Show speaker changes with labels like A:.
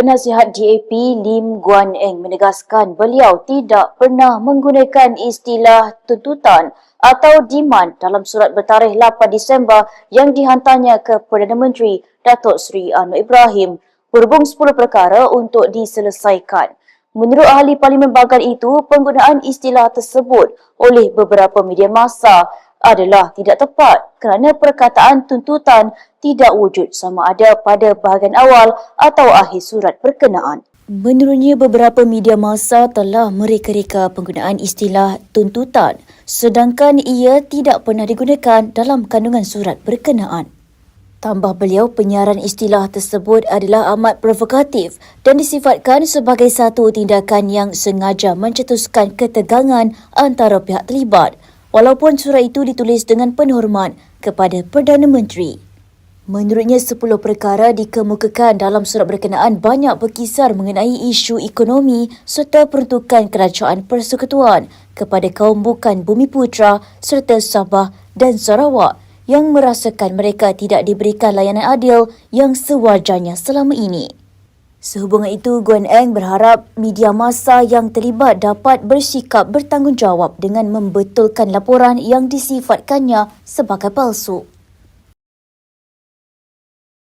A: Penasihat DAP Lim Guan Eng menegaskan beliau tidak pernah menggunakan istilah tuntutan atau demand dalam surat bertarikh 8 Disember yang dihantarnya ke Perdana Menteri Datuk Seri Anwar Ibrahim berhubung 10 perkara untuk diselesaikan. Menurut ahli parlimen bangkan itu, penggunaan istilah tersebut oleh beberapa media masa adalah tidak tepat kerana perkataan tuntutan tidak wujud sama ada pada bahagian awal atau akhir surat berkenaan. Menurutnya, beberapa media masa telah mereka-reka penggunaan istilah tuntutan sedangkan ia tidak pernah digunakan dalam kandungan surat berkenaan. Tambah beliau, penyiaran istilah tersebut adalah amat provokatif dan disifatkan sebagai satu tindakan yang sengaja mencetuskan ketegangan antara pihak terlibat walaupun surat itu ditulis dengan penuh hormat kepada Perdana Menteri. Menurutnya, 10 perkara dikemukakan dalam surat berkenaan banyak berkisar mengenai isu ekonomi serta peruntukan kerajaan persekutuan kepada kaum bukan bumi putra serta Sabah dan Sarawak yang merasakan mereka tidak diberikan layanan adil yang sewajarnya selama ini. Sehubungan itu, Guan Eng berharap media masa yang terlibat dapat bersikap bertanggungjawab dengan membetulkan laporan yang disifatkannya sebagai palsu.